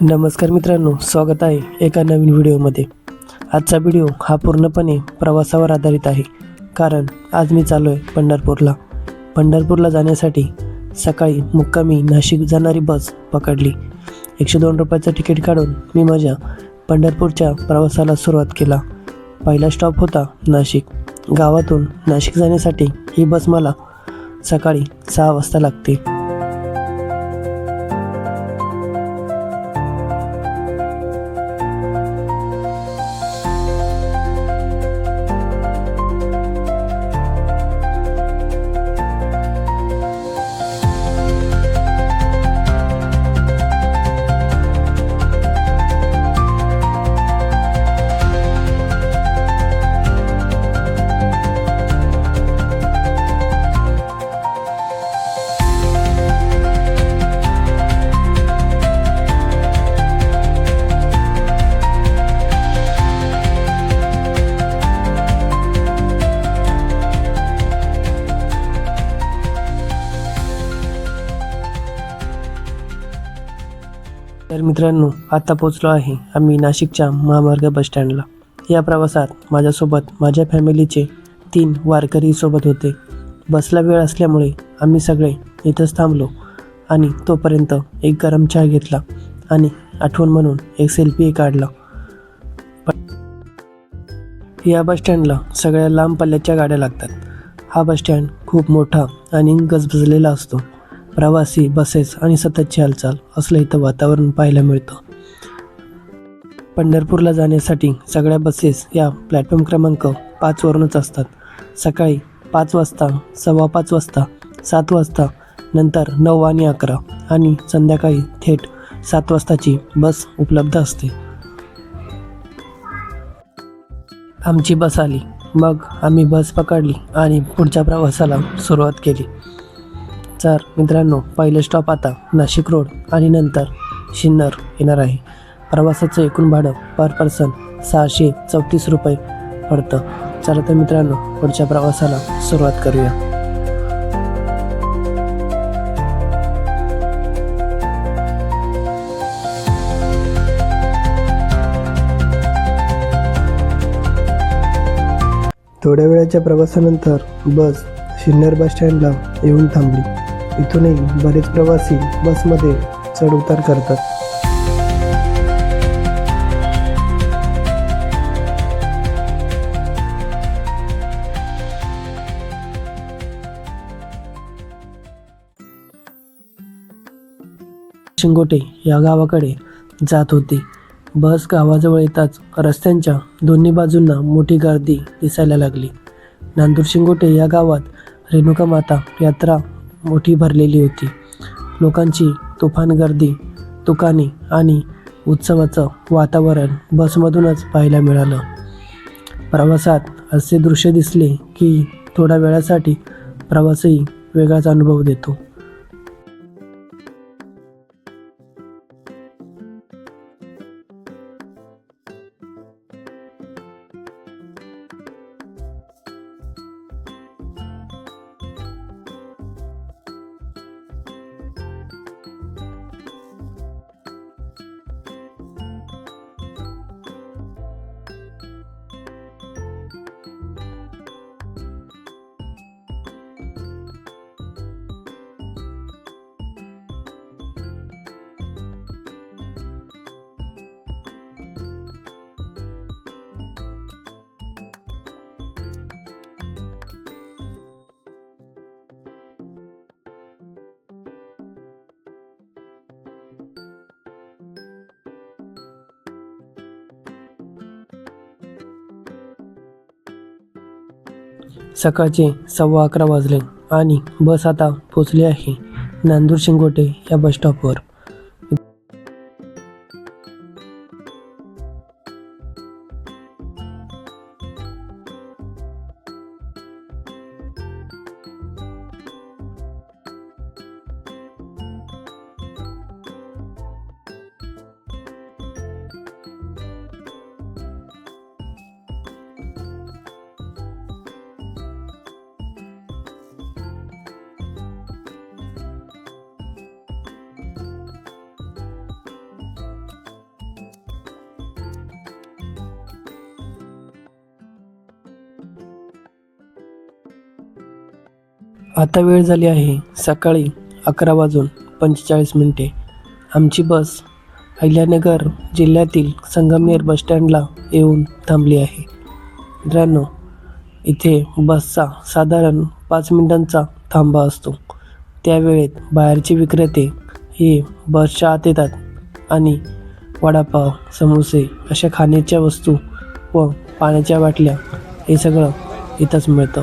नमस्कार मित्रांनो स्वागत आहे एका नवीन व्हिडिओमध्ये. आजचा व्हिडिओ हा पूर्णपणे प्रवासावर आधारित आहे कारण आज मी चालू आहे पंढरपूरला. पंढरपूरला जाण्यासाठी सकाळी मुक्कामी नाशिक जाणारी बस पकडली. एकशे दोन रुपयाचं तिकीट काढून मी माझ्या पंढरपूरच्या प्रवासाला सुरुवात केला. पहिला स्टॉप होता नाशिक. गावातून नाशिक जाण्यासाठी ही बस मला सकाळी सहा वाजता लागते. तर मित्रांनो आता पोचलो आहे आम्ही नाशिकच्या महामार्ग बसस्टँडला या प्रवासात माझ्यासोबत माझ्या फॅमिलीचे तीन वारकरी सोबत होते. बसला वेळ असल्यामुळे आम्ही सगळे इथंच थांबलो आणि तोपर्यंत एक गरम चहा घेतला आणि आठवण म्हणून एक सेल्फी काढला. या बसस्टँडला सगळ्या लांब पल्ल्याच्या गाड्या लागतात. हा बसस्टँड खूप मोठा आणि गजबजलेला असतो. प्रवासी बसेस आणि सततची हालचाल असलं इथं वातावरण पाहायला मिळतं. पंढरपूरला जाण्यासाठी सगळ्या बसेस या प्लॅटफॉर्म क्रमांक पाचवरूनच असतात. सकाळी पाच वाजता सव्वा पाच वाजता सात वाजता नंतर नऊ आणि अकरा आणि संध्याकाळी थेट सात वाजताची बस उपलब्ध असते. आमची बस आली. मग आम्ही बस पकडली आणि पुढच्या प्रवासाला सुरुवात केली. तर मित्रांनो पहिलं स्टॉप आता नाशिक रोड आणि नंतर शिन्नर येणार आहे. प्रवासाचं एकूण भाडं पर पर्सन सहाशे चौतीस रुपये पडतं. चला तर मित्रांनो पुढच्या प्रवासाला सुरुवात करूया. थोड्या वेळाच्या प्रवासानंतर बस शिन्नर बस स्टँडला येऊन थांबली. इथूनही बरेच प्रवासी बसमध्ये चढउतार करतात. शिंगोटे या गावाकडे जात होती. बस गावाजवळ येताच रस्त्यांच्या दोन्ही बाजूंना मोठी गर्दी दिसायला लागली. नांदूर शिंगोटे या गावात रेणुका माता यात्रा मोठी भरलेली होती. लोकांची तुफान गर्दी दुकाने आणि उत्सवाचं वातावरण बसमधूनच पाहायला मिळालं. प्रवासात असे दृश्य दिसले की थोड्या वेळासाठी प्रवासही वेगळाच अनुभव देतो. सकाळचे सव्वा अकरा वाजले आणि बस आता पोचली आहे नांदूर शिंगोटे या बस आता वेळ झाली आहे सकाळी अकरा वाजून पंचेचाळीस मिनिटे. आमची बस अहिल्यानगर जिल्ह्यातील संगमनेर बसस्टँडला येऊन थांबली आहे. मित्रांनो इथे बसचा साधारण पाच मिनिटांचा थांबा असतो. त्यावेळेत बाहेरचे विक्रेते हे बसच्या आत येतात आणि वडापाव समोसे अशा खाण्याच्या वस्तू व पाण्याच्या बाटल्या हे सगळं इथंच मिळतं.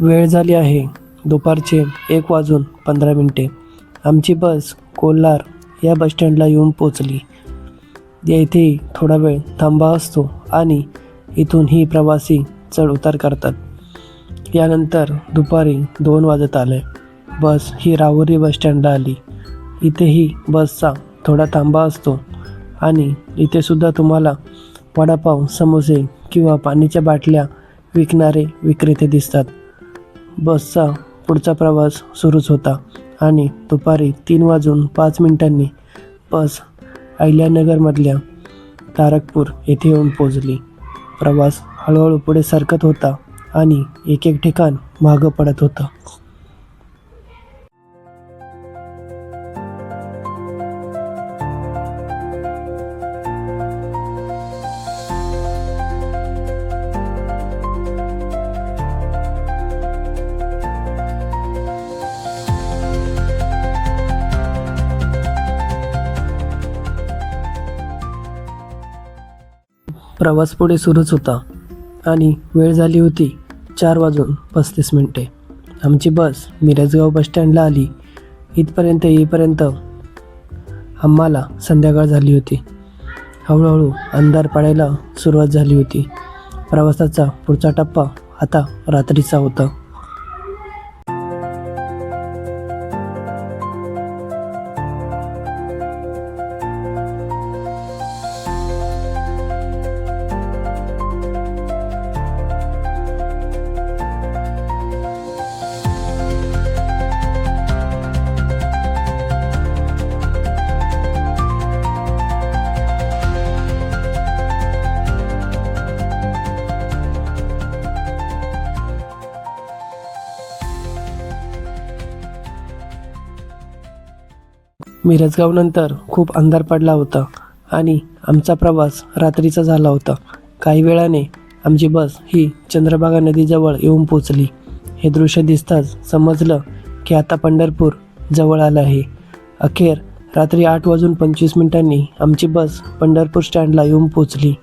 वेळ झाली आहे. दुपारचे एक वाजून पंधरा मिनटे. आमची बस कोल्हार या बसस्टँडला येऊन पोचली येथे थोडा वेळ थांबा असतो आणि इथून ही प्रवासी चढउतार करतात. यानंतर दुपारी दोन वाजत आले. बस ही राहुरी बसस्टँडला आली. इथेही बसचा थोडा थांबा असतो आणि इथे सुद्धा तुम्हाला वडापाव समोसे किंवा पाण्याच्या बाटल्या विकणारे विक्रेते दिसतात. बसचा पुढचा प्रवास सुरूच होता आणि दुपारी तीन वाजून पाच मिनिटांनी बस अहिल्यानगरमधल्या तारकपूर येथे येऊन पोचली प्रवास हळूहळू पुढे सरकत होता आणि एक एक ठिकाण मागं पडत होतं. प्रवास पुढे सुरूच होता आणि वेळ झाली होती चार वाजून पस्तीस मिनटे. आमची बस मिरजगाव बसस्टँडला आली. इथपर्यंत येईपर्यंत आम्हाला संध्याकाळ झाली होती. हळूहळू अंधार पडायला सुरुवात झाली होती. प्रवासाचा पुढचा टप्पा आता रात्रीचा होता. मिरजगावनंतर खूप अंधार पडला होता आणि आमचा प्रवास रात्रीचा झाला होता. काही वेळाने आमची बस ही चंद्रभागा नदीजवळ येऊन पोचली. हे दृश्य दिसताच समजलं की आता पंढरपूर जवळ आलं आहे. अखेर रात्री आठ वाजून पंचवीस मिनिटांनी आमची बस पंढरपूर स्टँडला येऊन पोचली.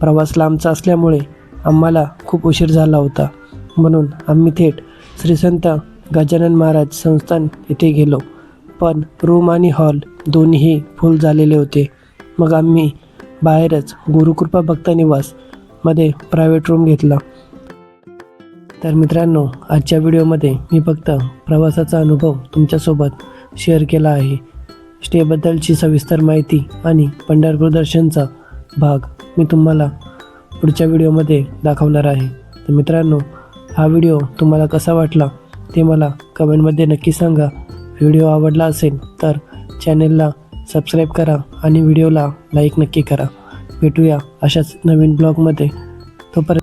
प्रवास लांबचा असल्यामुळे आम्हाला खूप उशीर झाला होता. म्हणून आम्ही थेट श्री संत गजानन महाराज संस्थान येथे गेलो. पण रूम आणि हॉल दोन्हीही फुल झालेले होते. मग आम्ही बाहेरच गुरुकृपा भक्त निवासमध्ये प्रायव्हेट रूम घेतला. तर मित्रांनो आजच्या व्हिडिओमध्ये मी फक्त प्रवासाचा अनुभव तुमच्यासोबत शेअर केला आहे. स्टेबद्दलची सविस्तर माहिती आणि पंढरपूर दर्शनचा भाग मी तुम्हाला पुढच्या व्हिडिओमध्ये दाखवणार आहे. तर मित्रांनो हा व्हिडिओ तुम्हाला कसा वाटला ते मला कमेंटमध्ये नक्की सांगा. व्हिडिओ आवडला असेल तर चॅनेलला सबस्क्राईब करा आणि व्हिडिओला लाईक नक्की करा. भेटूया अशाच नवीन ब्लॉगमध्ये. तोपर्यंत